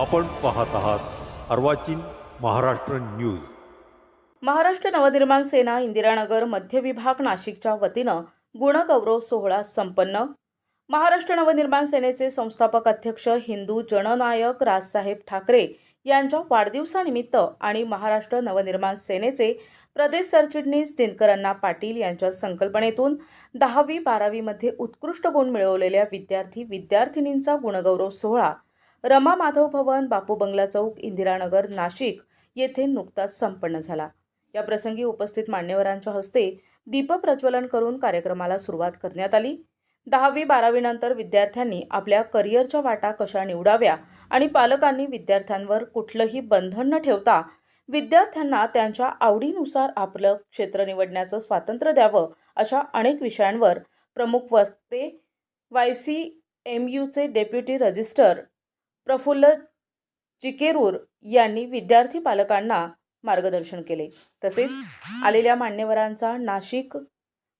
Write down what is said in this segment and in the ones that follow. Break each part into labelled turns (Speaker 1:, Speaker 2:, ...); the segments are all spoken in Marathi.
Speaker 1: आपण पाहत आहात अर्वाचीन महाराष्ट्र न्यूज.
Speaker 2: महाराष्ट्र नवनिर्माण सेना इंदिरानगर मध्य विभाग नाशिकच्या वतीनं गुणगौरव सोहळा संपन्न. महाराष्ट्र नवनिर्माण सेनेचे संस्थापक अध्यक्ष हिंदू जननायक राजसाहेब ठाकरे यांच्या वाढदिवसानिमित्त आणि महाराष्ट्र नवनिर्माण सेनेचे प्रदेश सरचिटणीस दिनकरण्णा पाटील यांच्या संकल्पनेतून दहावी बारावीमध्ये उत्कृष्ट गुण मिळवलेल्या विद्यार्थी विद्यार्थिनींचा गुणगौरव सोहळा रमा माधव भवन बापू बंगला चौक इंदिरानगर नाशिक येथे नुकताच संपन्न झाला. या प्रसंगी उपस्थित मान्यवरांच्या हस्ते दीपप्रज्वलन करून कार्यक्रमाला सुरुवात करण्यात आली. दहावी बारावीनंतर विद्यार्थ्यांनी आपल्या करिअरच्या वाटा कशा निवडाव्या आणि पालकांनी विद्यार्थ्यांवर कुठलंही बंधन न ठेवता विद्यार्थ्यांना त्यांच्या आवडीनुसार आपलं क्षेत्र निवडण्याचं स्वातंत्र्य द्यावं अशा अनेक विषयांवर प्रमुख वक्ते वाय सी एम यूचे डेप्युटी रजिस्टर प्रफुल्ल चिकेरूर यांनी विद्यार्थी पालकांना मार्गदर्शन केले. तसेच आलेल्या मान्यवरांचा नाशिक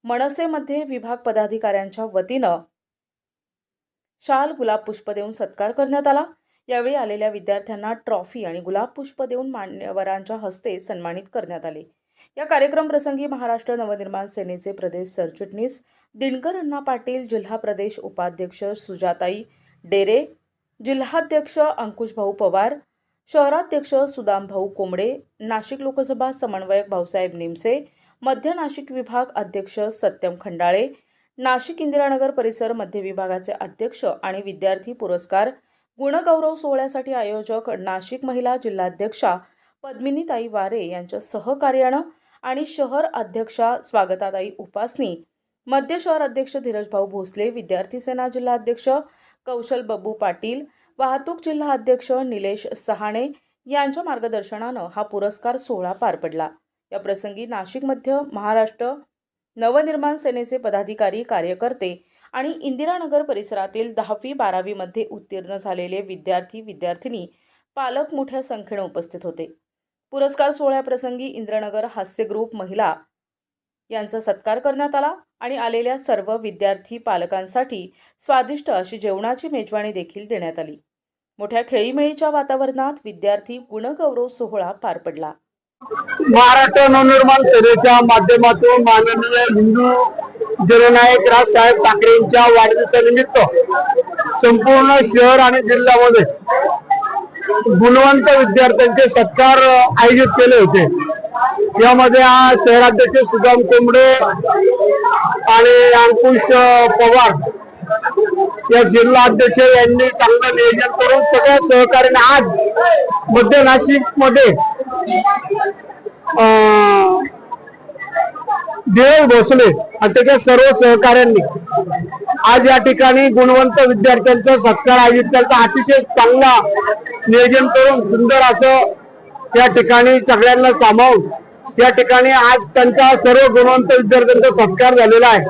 Speaker 2: मनसेमध्ये विभाग पदाधिकाऱ्यांच्या वतीनं शाल गुलाब पुष्प देऊन सत्कार करण्यात आला. यावेळी आलेल्या विद्यार्थ्यांना ट्रॉफी आणि गुलाब पुष्प देऊन मान्यवरांच्या हस्ते सन्मानित करण्यात आले. या कार्यक्रम प्रसंगी महाराष्ट्र नवनिर्माण सेनेचे प्रदेश सरचिटणीस दिनकर अण्णा पाटील जिल्हा प्रदेश उपाध्यक्ष सुजाताई डेरे जिल्हाध्यक्ष अंकुशभाऊ पवार शहराध्यक्ष सुदामभाऊ कोंबडे नाशिक लोकसभा समन्वयक भाऊसाहेब निमसे मध्य नाशिक विभाग अध्यक्ष सत्यम खंडाळे नाशिक इंदिरानगर परिसर मध्य विभागाचे अध्यक्ष आणि विद्यार्थी पुरस्कार गुणगौरव सोहळ्यासाठी आयोजक नाशिक महिला जिल्हाध्यक्षा पद्मिनीताई वारे यांच्या सहकार्यानं आणि शहर अध्यक्षा स्वागताताई उपासनी मध्य शहर अध्यक्ष धीरजभाऊ भोसले विद्यार्थी सेना जिल्हाध्यक्ष कौशल बब्बू पाटील वाहतूक जिल्हा अध्यक्ष निलेश सहाणे यांच्या मार्गदर्शनानं हा पुरस्कार सोहळा पार पडला. या प्रसंगी नाशिक मध्य महाराष्ट्र नवनिर्माण सेनेचे पदाधिकारी कार्यकर्ते आणि इंदिरानगर परिसरातील दहावी बारावीमध्ये उत्तीर्ण झालेले विद्यार्थी विद्यार्थिनी पालक मोठ्या संख्येने उपस्थित होते. पुरस्कार सोहळ्याप्रसंगी इंद्रनगर हास्य ग्रुप महिला यांचा सत्कार करण्यात आला आणि आलेल्या सर्व विद्यार्थी पालकांसाठी स्वादिष्ट अशी जेवणाची मेजवानी देखील देण्यात आली. मोठ्या खेळीमेळीच्या वातावरणात विद्यार्थी गुणगौरव सोहळा पार पडला.
Speaker 3: महाराष्ट्र नवनिर्माण सेनेच्या माध्यमातून माननीय हिंदू जननायक राजसाहेब ठाकरेंच्या वाढदिवसानिमित्त संपूर्ण शहर आणि जिल्ह्यामध्ये गुणवंत विद्यार्थ्यांचे सत्कार आयोजित केले होते. यामध्ये आज शहराध्यक्ष सुदाम कोंबडे आणि अंकुश पवार या जिल्हा अध्यक्ष यांनी चांगलं नियोजन करून सगळ्या सहकार्याने आज मध्य नाशिकमध्ये देव भोसले आणि त्याच्या सर्व सहकाऱ्यांनी आज या ठिकाणी गुणवंत विद्यार्थ्यांचा सत्कार आयोजित केला अतिशय चांगला नियोजन करून सुंदर असं त्या ठिकाणी सगळ्यांना सामावून या ठिकाणी आज त्यांचा सर्व गुणवंत विद्यार्थ्यांचा सत्कार झालेला आहे.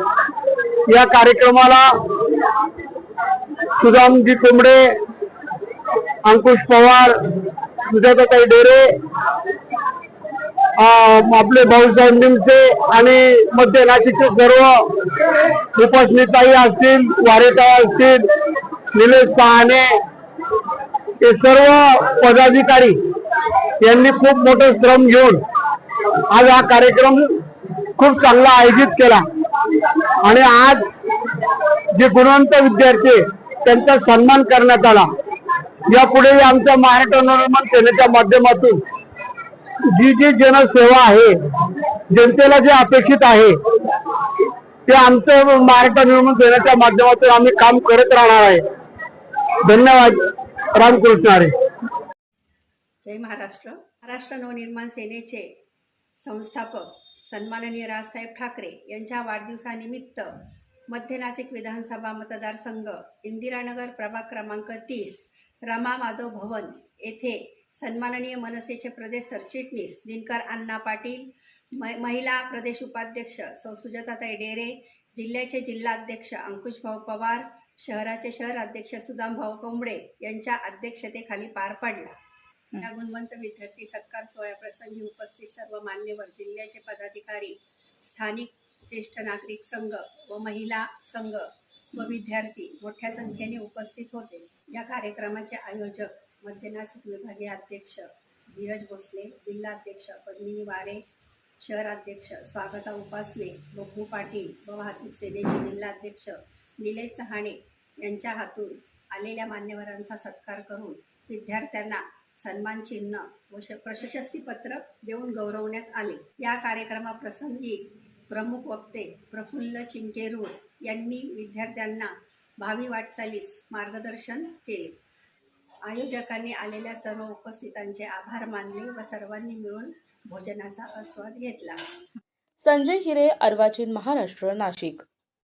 Speaker 3: या कार्यक्रमाला सुदामजी कोंबडे अंकुश पवार सुजाताताई डेरे अं, आपले भाऊसाहेब निमसे आणि मध्य नाशिकचे सर्व उपस्मिताई असतील वारेताई असतील निलेश सहाने हे सर्व पदाधिकारी यांनी खूप मोठे श्रम घेऊन आज हा कार्यक्रम खूप चांगला आयोजित केला. आणि आज जे गुणवंत विद्यार्थी त्यांचा सन्मान करण्यात आला. यापुढे आमच्या महाराष्ट्र नवनिर्माण सेनेच्या माध्यमातून जी जी जनसेवा आहे जनतेला जे अपेक्षित आहे ते आमचं महाराष्ट्र निर्माण सेनेच्या माध्यमातून आम्ही काम करत राहणार आहे. धन्यवाद. रामकृष्ण हरे.
Speaker 4: जय महाराष्ट्र. महाराष्ट्र नवनिर्माण सेनेचे संस्थापक सन्माननीय राजसाहेब ठाकरे यांच्या वाढदिवसानिमित्त मध्य नाशिक विधानसभा मतदारसंघ इंदिरानगर प्रभाग क्रमांक तीस रमा माधव भवन येथे सन्माननीय मनसेचे प्रदेश सरचिटणीस दिनकर अण्णा पाटील म महिला प्रदेश उपाध्यक्ष सौ सुजाताताई डेरे जिल्ह्याचे जिल्हाध्यक्ष अंकुशभाऊ पवार शहराचे शहर अध्यक्ष सुदामभाऊ कोंबडे यांच्या अध्यक्षतेखाली पार पडला. या गुणवंत विद्यार्थी सत्कार सोहळ्याप्रसंगी उपस्थित सर्व मान्यवर जिल्ह्याचे पदाधिकारी स्थानिक ज्येष्ठ नागरिक संघ व महिला संघ व विद्यार्थी मोठ्या संख्येने उपस्थित होते. या कार्यक्रमाचे आयोजक मध्यनाशिक विभागीय अध्यक्ष धीरज भोसले जिल्हाध्यक्ष पद्मिनी वारे शहराध्यक्ष स्वागता उपासने बब्बू पाटील व वाहतूक सेनेचे जिल्हाध्यक्ष निलेश सहाणे यांच्या हातून आलेल्या मान्यवरांचा सत्कार करून विद्यार्थ्यांना सन्मान चिन्ह व श- प्रशस्तीपत्र देऊन गौरवण्यात आले. या कार्यक्रमाप्रसंगी प्रमुख वक्ते प्रफुल्ल चिंकेरूर यांनी विद्यार्थ्यांना भावी वाटचालीस मार्गदर्शन केले. आयोजकांनी आलेल्या सर्व उपस्थितांचे आभार मानले व सर्वांनी मिळून भोजनाचा आस्वाद घेतला.
Speaker 2: संजय हिरे अर्वाचीन महाराष्ट्र नाशिक.